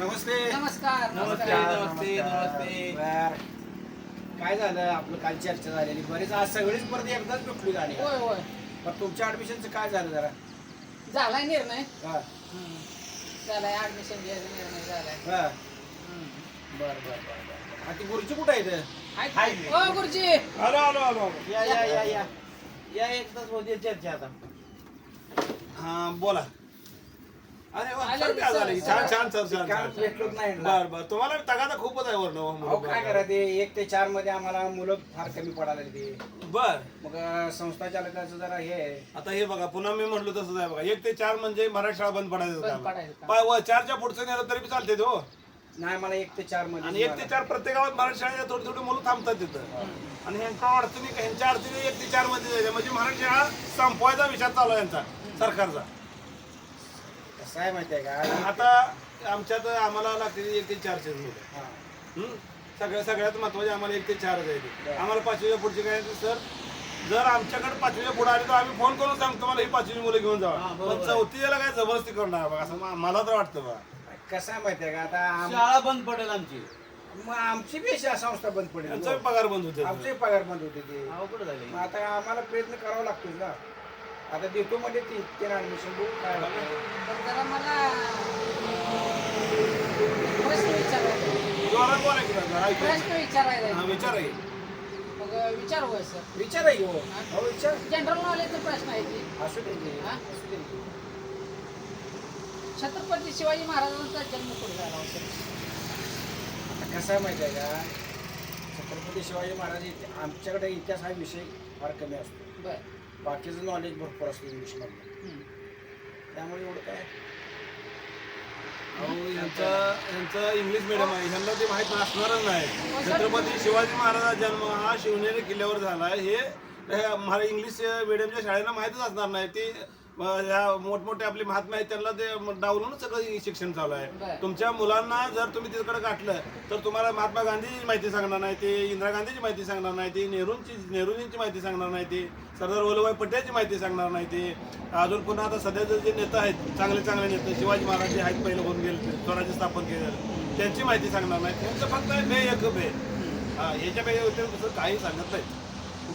नमस्ते नमस्कार नमस्ते, नमस्कार नमस्ते, नमस्ते. बर. काय झालं आपलं काल चर्चा झालेली बरेच आज सगळीच परत एकदाच भेटली गाडी होय होय पण तुमच्या ऍडमिशनचं काय झालं जरा झालाय निर्णय हा, हम्म. झालाय ऍडमिशन घ्यायचा निर्णय झालाय हा. हम्म. बर बर बर बर हा, ती गुरुची कुठं आहे इथं? आहेत हाय. का? हो गुरुजी आलो आलो आलो आलो. या या या या या एकदाच होते चर्चा आता हा बोला अरे वा, छान छान. छान सर छान काल छान भेटलोच नाही ना. बर बर. तुम्हाला तगादा खूपच आहे वर्ण अहो काय करा ते? एक ते चारमध्ये आम्हाला मुलं फार कमी पडायला ते बर. मग संस्था चालकाचं जरा हे आहे. आता हे बघा पुन्हा मी म्हणलो तसंच आहे बघा. एक ते चार म्हणजे मराठी शाळा बंद पडायचं बंद काम. पडायचं काम. पाय- व चारच्या पुढचं नेलं तरी बी चालते ते हो. नाही मला एक ते चारमध्ये आणि एक ते चार प्रत्येक गावात मराठी शाळेत थोडी थोडी मुलं थांबतात तिथं. आणि ह्यांच्या अडचणी ह्यांच्या अडचणी एक ते चारमध्ये जायच्या. म्हणजे मराठी शाळा संपवायचा विचार चालू आहे यांचा सरकारचा. कसं आहे माहिती आहे का? आता आमच्यात आम्हाला लागते एक ते चारशे मुलं. हा. हं? सगळ्या सगळ्यात महत्त्वाचे आम्हाला एक ते चार बरं. आम्हाला पाचवीच्या पुढचे काय आहे, सर? जर आमच्याकडे पाचवीच्या पुढे आले तर आम्ही फोन करून सांगतो मला ही पाचवी मुलं घेऊन जावा. पण चौथीला काय जबरदस्ती करणार बघा असं मा- मला तर वाटतं बघा. कसं आहे माहिती आहे का? आता आम- शाळा बंद पडेल आमची. मग आमची बी शा- संस्था बंद पडेल त्यांचा पगार बंद होते आमचे पगार बंद होते ते. अवघड झाले. मग आता आम्हाला प्रयत्न करावा लागतो ना. आता देतो म्हणजे ती तीन ऍडमिशन बघू काय. पण जरा मला प्रश्न विचारायचा जोरात बोला की ऐकू येतं. प्रश्न विचारायचा हा, आहे. विचार आहे मग विचारू होय सर विचार आहे हो हो विचार जनरल नॉलेजचा प्रश्न आहे की असू दे की. हा? असू दे की. छत्रपती शिवाजी महाराजांचा जन्म कुठे झाला हो सर आता कसं आहे माहिती आहे का छत्रपती शिवाजी महाराज आमच्याकडे इतिहास हा विषय फार कमी असतो बर बाकीचं नॉलेज भरपूर असतं इंग्लिशमधलं. त्यामुळे एवढं काय? अहो, यांचं यांचं इंग्लिश मिडियम आहे. ह्यांना ते माहीत नसणारच नाही. छत्रपती शिवाजी महाराजांचा जन्म हा शिवनेरी किल्ल्यावर झाला. आहे हे हे इंग्लिश मिडियमच्या शाळेला माहीतच असणार नाही. ते ह्या मोठमोठे आपले महात्मा आहेत त्यांना ते डावलूनच सगळं शिक्षण चालू आहे. तुमच्या मुलांना जर तुम्ही तिकडे गाठलं तर तुम्हाला महात्मा गांधीची माहिती सांगणार नाही ते इंदिरा गांधीची माहिती सांगणार नाही ते नेहरूंची नेहरूजींची माहिती सांगणार नाही ते सरदार वल्लभभाई पटेलची माहिती सांगणार नाही ते. अजून पुन्हा आता सध्याचे जे नेते आहेत चांगले चांगले नेते शिवाजी महाराज जे आहेत पहिले होऊन गेले स्वराज्य स्थापन केलं त्यांची माहिती सांगणार नाही. त्यांचं फक्त बे एक बे हा याच्यापेक्षा व्यतिरिक्त दुसरं काही सांगत नाही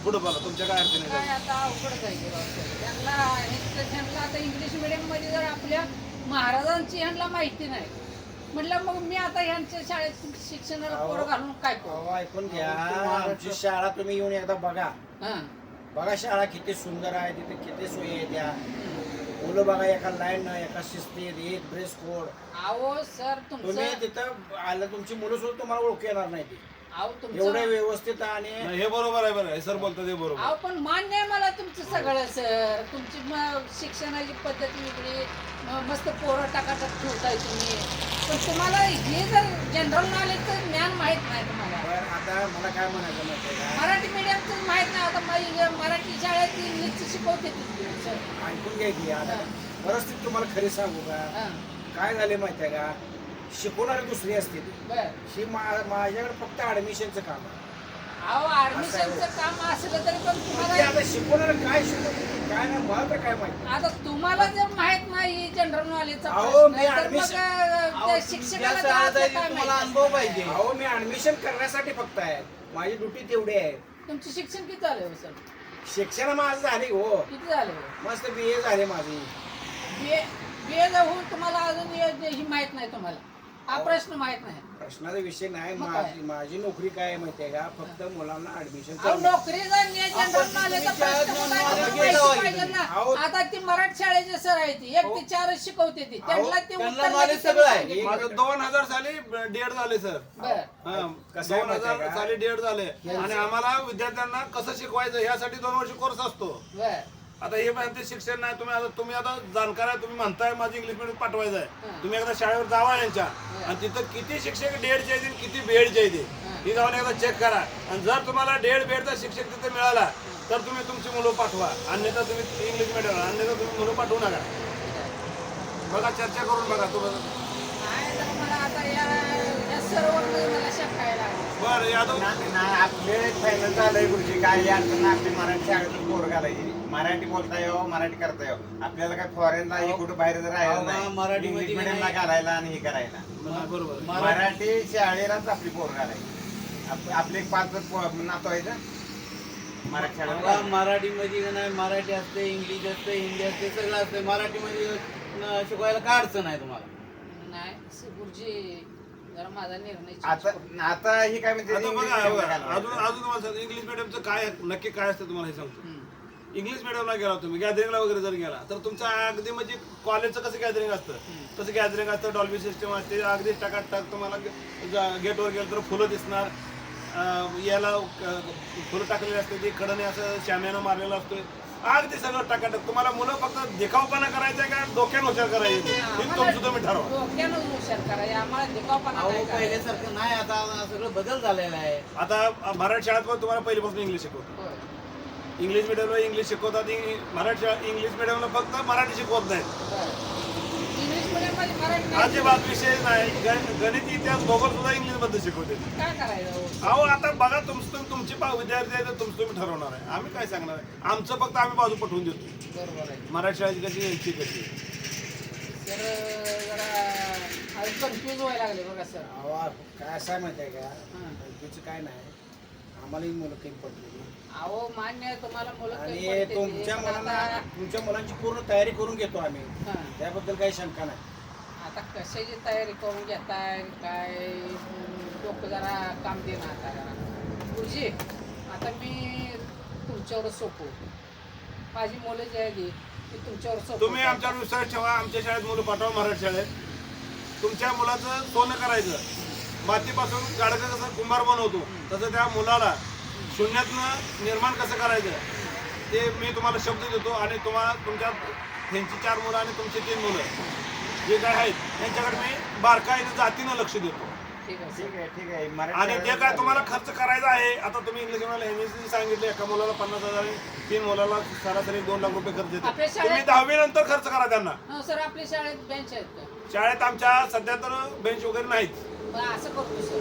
पुढे बोला तुमच्या काय अडचणी काय आहेत? आता अवघड आहे की राव सर. त्यांना त्यांना आता इंग्लिश मिडियममध्ये जर आपल्या महाराजांची ह्यांना माहिती नाही म्हटलं मग मी आता ह्यांच्या शाळेत शिक्षणाला पोरं घालून काय करू? अहो, ऐकून घ्या. आमची शाळा तुम्ही येऊन एकदा बघा. हा. बघा शाळा किती सुंदर आहे तिथे किती सोयी आहे त्या. मुलं बघा एका लाईन एका शिस्तीत एक ड्रेस कोड अहो सर तुम्ही तुमचं तिथं आलं तुमची मुलं सुद्धा तुम्हाला ओळखू येणार नाही ती अहो एवढे तुमचं व्यवस्थित आणि नाही, हे बरोबर आहे बरं हे सर बोलतात हे बरोबर. अहो पण मान्य आहे मला तुमचं सगळं सर. तुमची म- शिक्षणाची पद्धत वेगळी म- मस्त पोरं टाकाटाक ठेवताय तुम्ही. पण तुम्हाला हे जर जनरल नॉलेजचं ज्ञान माहीत नाही तुम्हाला. आता मला काय म्हणायचं माहिती आहे का? मराठी मीडियमचं माहीत नाही आता मा- मराठी शाळेत इंग्लिशचं शिकवते ती, सर. ऐकून घ्या की आता परिस्थिती तुम्हाला खरी सांगू का? हा, काय झाले माहिती आहे का? शिकवणारी दुसरी असते ती बर. ही मा- माझ्याकडे फक्त ऍडमिशनचं काम आहे. अहो ऍडमिशनचं काम असलं तरी पण ते तुम्हाला आता शिकवणार काय शिकवते? काय नाही मला तर काय माहिती आता तुम्हाला जर माहीत नाही जनरल नॉलेजचा अहो, प्रश्न, मी तर मग admission- अं, त्या शिक्षकाला ज्या शाळेत आहे त्यातलं काय तुम्हाला माहिती? अनुभव पाहिजे. अहो मी ऍडमिशन करण्यासाठी फक्त आहे. माझी ड्युटी तेवढी आहे. तुमचं शिक्षण किती झालं हो सर? शिक्षण माझं झाले हो. किती झालं हो? मस्त बी ए झाले माझी. बी बी होऊन तुम्हाला अजून हे- ही माहीत नाही तुम्हाला. हा प्रश्न माहीत नाही. प्रश्नाचा विषय नाही. मग काय? माझी माझी नोकरी काय आहे माहिती आहे का? फक्त मुलांना ऍडमिशन अहो, नोकरीचा नि- जनरल आपण नॉलेजचा तुम्ही प्रश्न ज्या काय जनरल तुम्हाला नॉलेज माहिती घेता पाहिजे ना. अहो. आता ती मराठी शाळेचे सर आहे ती. एक ते चारच शिकवते ती. त्यांना ते त्यांना उत्तर लगेच सगळं आहे. सांगितलं. माझं दोन हजार साली डेड झाले सर. बरं. हा, कसं आहे दोन माहिती आहे हजार का? साली डेड झाले. आणि आम्हाला विद्यार्थ्यांना कसं शिकवायचं यासाठी दोन वर्ष कोर्स असतो. बरं. आता हे म्हणते शिक्षण नाही तुम्ही आता तुम्ही आता जाणकार आहे तुम्ही म्हणताय माझं इंग्लिश मिडियम पाठवायचं आहे. तुम्ही एकदा शाळेवर जावा यांच्या. आणि तिथं किती शिक्षक आहेत आणि किती आहेत हं. ही जाऊन एकदा चेक करा. आणि जर तुम्हाला डेड बेडचा शिक्षक तिथे मिळाला तर तुम्ही तुमची मुलं पाठवा. अन्यथा तुम्ही इंग्लिश मिडियम अन्यथा तुम्ही मुलं पाठवू नका. बघा चर्चा करून बघा तुम्हाला. बरं यादव. आपले फायनल झालंय गुरुजी. काय अडचण आपली मराठी शाळेतून पोर घालायची. मराठी बोलता यावं मराठी करता यावं आपल्याला काय फॉरेनला हे कुठं बाहेर जर राहायला नाही. मराठी मध्ये मिडियमला नाही. घालायला आणि हे करायला. बरोबर. मराठी- मराठी शाळेलाच आपली पोर घालायची. आप- आपले एक पाच नातो आहे मराठी शाळेला मराठीमध्ये का नाही मराठी असते इंग्लिश असते हिंदी असते सगळं असते. मराठीमध्ये न- शिकवायला काय अडचण आहे तुम्हाला? नाही गुरुजी जरा माझा निर्णय change आता. आता ही काय म्हणजे आता इंग्लिश बघा medium ला बघा, घालवायचं. अजून अजून तुम्हाला सांगतो इंग्लिश मिडियमचं काय नक्की काय असतं तुम्हाला हे सांगतो. हम्म. इंग्लिश मिडियमला गेला तुम्ही गॅदरिंगला वगैरे जर गेला तर तुमचं अगदी म्हणजे कॉलेजचं कसं गॅदरिंग असतं? तसं गॅदरिंग असतं? डॉल्बी सिस्टम असते अगदी टकात टाक तुम्हाला गेटवर गेलं तर फुलं दिसणार. अं, याला अं, फुलं टाकलेली असते ती कडने असं शाम्यानं मारलेलं असतोय. अगदी सगळं टाकाटक तुम्हाला मुलं फक्त देखावपणा करायचा आहे का? डोक्यानं हुशार करायचे हे तुमचं तुम्ही ठरवा. डोक्यानं हुशार करायचे आम्हाला दिखावपणा अहो नाही करायचा. पहिल्यासारखं नाही. आता सगळं बदल झालेला आहे. आता मराठी शाळेत पण तुम्हाला पहिल्यापासून इंग्लिश शिकवतात होय. इंग्लिश मिडियमला इंग्लिश शिकवतात. इंग- मराठी शाळा इंग्लिश मिडियमला फक्त मराठी शिकवत नाहीत. होय. इंग्लिश मिडियममध्ये मराठी नाही अजिबात विषय नाही. गणित इतिहास भूगोल सुद्धा इंग्लिशमध्ये शिकवते. काय करायचं? हो? अहो आता बघा तुमचं तुम्ही- तुमची पा- विद्यार्थी आहे तर तुमचं तुम्ही ठरवणार आहे. आम्ही काय सांगणार आहे? आमचं फक्त आम्ही बाजू पठवून देतो बरोबर आहे. मराठी शाळेची कशी यांची कशी तर जरा कन्फ्यूज व्हायला लागले बघा सर अहो, काय असं आहे माहिती आहे का? हां. त्याचं काय नाही. आम्हालाही मुलं कमी पडली. अहो मान्य आहे तुम्हाला मुलं कमी आणि पडते ते, तुमच्या पण मुलांना आता- तुमच्या मुलांची पूर्ण तयारी करून घेतो आम्ही. हां. त्याबद्दल काही शंका नाही. आता कशाची तयारी करून घेताय? काय डोकं जरा काम देणं आता जरा. गुरुजी आता मी तुमच्यावर सोपू. माझी मुलं जी आहे ती ती तुमच्यावर सोपू तुम्ही आमच्यावर विश्वास ठेवा. आमच्या शाळेत मुलं पाठवा मराठी शाळेत. तुमच्या मुलाचं सोनं करायचं. मातीपासून गाडगं कसं कुंभार बनवतो तसं त्या मुलाला शून्यातनं निर्माण कसं करायचं ते मी तुम्हाला शब्द देतो आणि तुम्हाला तुमच्या त्यांची चार मुलं आणि तुमची तीन मुलं. जे काय आहेत त्यांच्याकडे मी बारकाईनं जातीनं लक्ष देतो. ठीक आहे. ठीक आहे ठीक आहे. मराठी आणि जे काय तुम्हाला खर्च करायचा आहे आता तुम्ही इंग्लिश मिडियमला एमएससी सांगितले एका मुलाला पन्नास हजार आणि तीन मुलाला सरासरी दोन लाख रुपये खर्च येतो. शाळेत- तुम्ही दहावी नंतर खर्च करा त्यांना. हो सर आपल्या शाळेत बेंच आहेत का शाळेत आमच्या सध्या तर बेंच वगैरे नाहीत. असं करतो सर.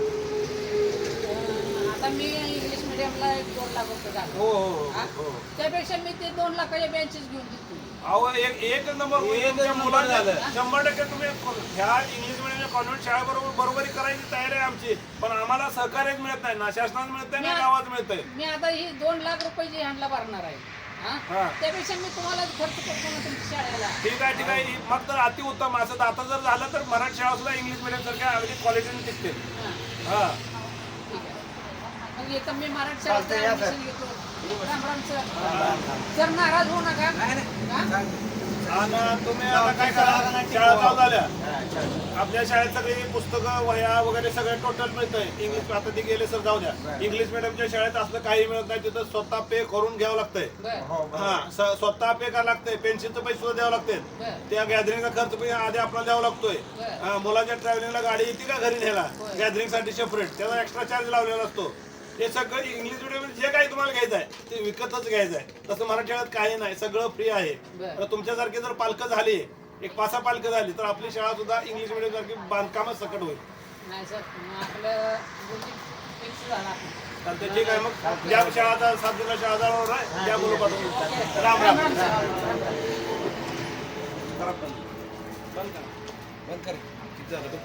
अं, आता मी इंग्लिश मिडियमला एक दोन लाख रुपये घालतो हो हो हा? हो त्यापेक्षा मी ते दोन लाखाचे बेंचेस घेऊन देतो अहो एक एक नंबर एक तुमच्या नंबर मुलांना झालं. शंभर टक्के तुम्ही ह्या इंग्लिश मिडियम कॉन्व्हेंट शाळेबरोबर बरोबरी करायची तयारी आहे आमची. पण आम्हाला सहकार्यच मिळत नाही ना शासनात मिळत नाही ना मी- गावात मिळतंय मी आता ही दोन लाख रुपयाची ह्यांना भरणार आहे हा? हा. त्यापेक्षा मी तुम्हाला खर्च करतो ना तुमच्या शाळेला. ठीक आहे ठीक आहे. मग तर अतिउत्तम. असं आता जर झालं तर मराठी शाळा सुद्धा इंग्लिश मिडियम सारख्या अगदी क्वालिटीने टिकते हा, हा. आहे येतं मी मराठी चालतंय, शाळेत या, सर. ऍडमिशन घेतो. राम राम सर. सर नाराज होऊ नका. हा? आणि तुम्ही आता काय करा? शाळा चालू झाल्या. हा, चालेल. आपल्या शाळेत सगळी पुस्तकं वह्या वगैरे सगळे टोटल मिळतंय. इंग्लिश आता ते गेले सर जाऊ द्या. इंग्लिश मिडियमच्या शाळेत असलं काही मिळत नाही तिथं स्वतः पे करून घ्यावं लागतंय. हो. हा स- स्वतः पे करावं लागतंय. पेन्शनचं पैसे सुद्धा द्यावं लागते बर. त्या गॅदरिंगचा खर्च पण आधी आपल्याला द्यावा लागतोय. हा, मुलाच्या ट्रॅव्हलिंगला गाडी येते का घरी न्यायला. गॅदरिंगसाठी सेपरेट त्याचा एक्स्ट्रा चार्ज लावलेला असतो. हे सगळं इंग्लिश मिडियम जे काही तुम्हाला घ्यायचं आहे ते विकतच घ्यायचं आहे. तसं मराठी शाळेत काही नाही सगळं फ्री आहे. बरं. तर तुमच्यासारखे जर पालकं झाली एक पाच सहा पालकं झाली तर आपली शाळा सुद्धा इंग्लिश मिडियम सारखी बांधकामच सकट होईल. नाही सर मग आपलं फिक्स झाला चालतंय ठीक आहे मग. ज्या शाळा सात जुलै शाळा जवळ आहे. त्या पाठवून. राम राम. राम सर बंद कर. बंद कर. किती झालं बघ.